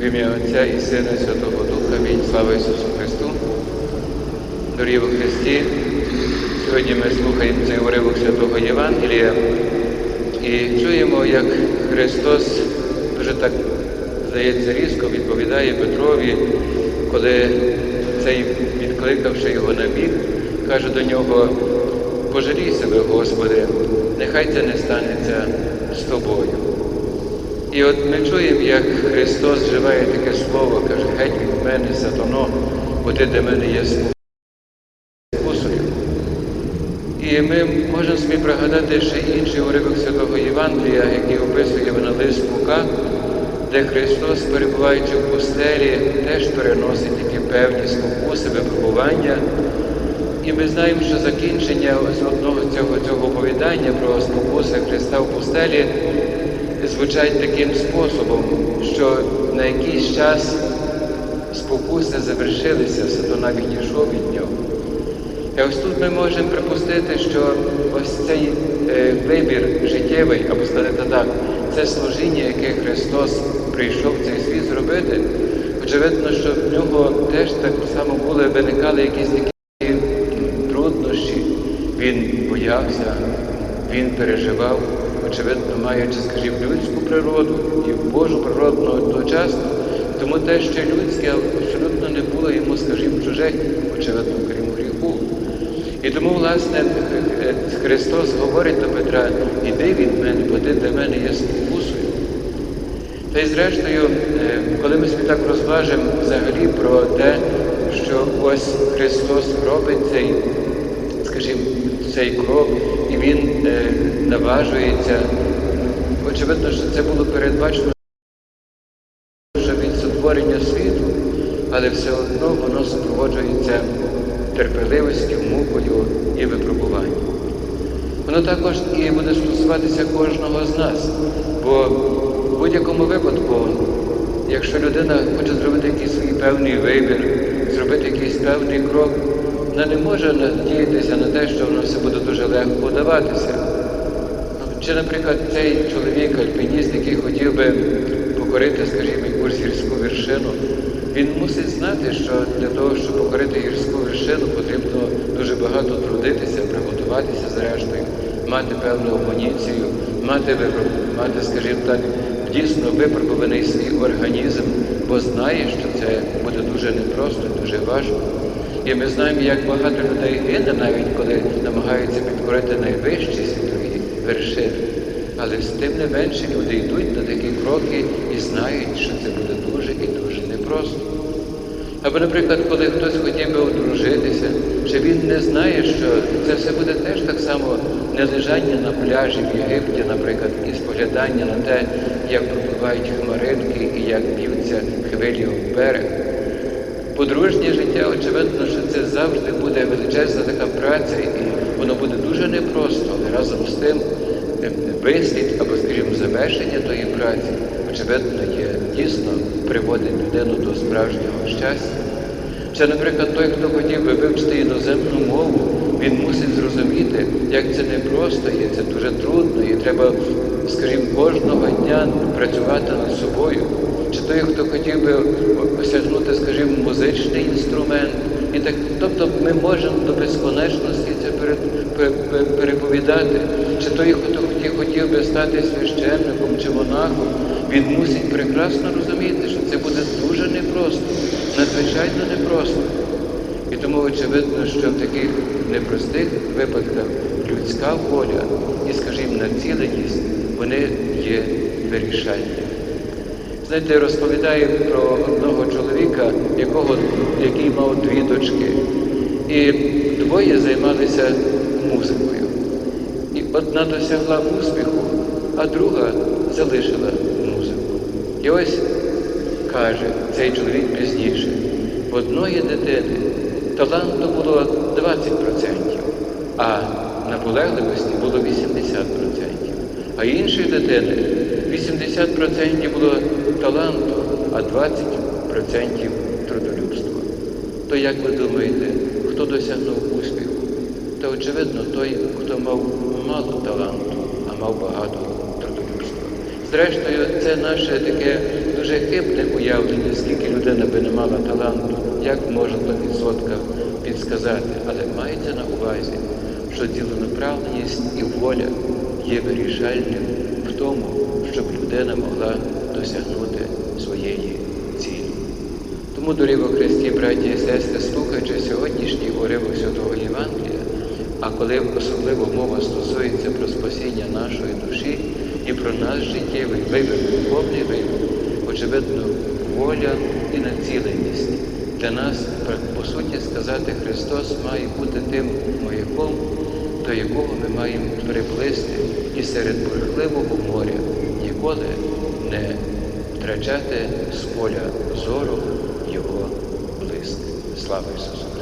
В ім'я Отця і Сина і Святого Духа. Амінь. Слава Ісусу Христу. Дорогі у Христі, сьогодні ми слухаємо цей уривок Святого Євангелія і чуємо, як Христос дуже так, здається, різко відповідає Петрові, коли цей, відкликавши його на бік, каже до нього, пожалій себе, Господи, нехай це не станеться з тобою. І от ми чуємо, як Христос вживає таке слово, каже, геть від мене, сатано, бо ти для мене є спокусою. І ми можемо собі пригадати ще інший уривок Святого Євангелія, який описує Євангелист Лука, де Христос, перебуваючи в пустелі, теж переносить такі певні спокуси, випробування. І ми знаємо, що закінчення одного цього цього оповідання про спокуси Христа в пустелі звучать таким способом, що на якийсь час спокуси завершилися, сатана відійшов від нього. І ось тут ми можемо припустити, що ось цей е, вибір життєвий, або сказати так, це служіння, яке Христос прийшов в цей світ зробити. Очевидно, що в нього теж так само були, виникали якісь такі труднощі. Він боявся, він переживав, очевидно, маючи, скажімо, людську природу і Божу природу одночасно. Тому те, що людське абсолютно не було йому, скажімо, чуже, очевидно, крім гріху. І тому, власне, Христос говорить до Петра, іди від мене, бо ти для мене є спокусою. Та й зрештою, коли ми собі так розважимо взагалі про те, що ось Христос робить цей, скажімо, цей крок, і Він наважується, очевидно, що це було передбачено вже від сотворення світу, але все одно воно супроводжується терпеливістю, мукою і випробуванням. Воно також і буде стосуватися кожного з нас, бо в будь-якому випадку, якщо людина хоче зробити якийсь свій певний вибір, зробити якийсь певний крок, вона не може надіятися на те, що воно все буде дуже легко даватися. Чи, наприклад, цей чоловік, альпініст, який хотів би покорити, скажімо, якусь гірську вершину, він мусить знати, що для того, щоб покорити гірську вершину, потрібно дуже багато трудитися, приготуватися зрештою, мати певну амуніцію, мати, мати, скажімо так, дійсно випробуваний свій організм, бо знає, що це буде дуже непросто, дуже важко. І ми знаємо, як багато людей гине, навіть коли намагаються підкорити найвищі світові вершини. Але з тим не менше люди йдуть на такі кроки і знають, що це буде дуже і дуже непросто. Або, наприклад, коли хтось хотів би одружитися, чи він не знає, що це все буде теж так само не лежання на пляжі в Єгипті, наприклад, і споглядання на те, як пропливають хмаринки і як б'ються хвилі в берег. Подружнє життя, очевидно, що це завжди буде величезна така праця, і воно буде дуже непросто, але разом з тим вислід або, скажімо, завершення тої праці, очевидно, є дійсно приводить людину до справжнього щастя. Чи, наприклад, той, хто хотів би вивчити іноземну мову, він мусить зрозуміти, як це непросто є, це дуже трудно, і треба, скажімо, кожного дня працювати над собою. Чи той, хто хотів би осягнути, скажімо, музичний інструмент. І так, Тобто ми можемо до безконечності це переповідати. Чи той, хто хотів би стати священником чи монахом, він мусить прекрасно розуміти, що це буде дуже непросто, надзвичайно непросто. І тому очевидно, що в таких непростих випадках людська воля і, скажімо, націленість, вони є вирішальні. Знаєте, розповідаю про одного чоловіка, якого, який мав дві дочки. І двоє займалися музикою. І одна досягла успіху, а друга залишила музику. І ось каже цей чоловік пізніше, в одної дитини таланту було 20%, а наполегливості було 80%. А іншої дитини 80% було таланту, а 20% трудолюбства. То як ви думаєте, хто досягнув успіху? Та очевидно той, хто мав мало таланту, а мав багато трудолюбства. Зрештою, це наше таке дуже хибне уявлення, скільки людина би не мала таланту, як можна до відсотка підсказати, але мається на увазі, що ціленаправленість і воля є вирішальним в тому, щоб людина могла досягнути своєї цілі. Тому, дорогі во Христі, браті і сестри, слухаючи сьогоднішній уривок Святого Євангелія, а коли особливо мова стосується про спасіння нашої душі і про наш життєвий вибір, духовний вибір, очевидно, воля і націленість для нас, по суті сказати, Христос має бути тим маяком, до якого ми маємо приплисти і серед бурхливого моря ніколи не втрачати з поля зору Його блиск. Слава Ісусу!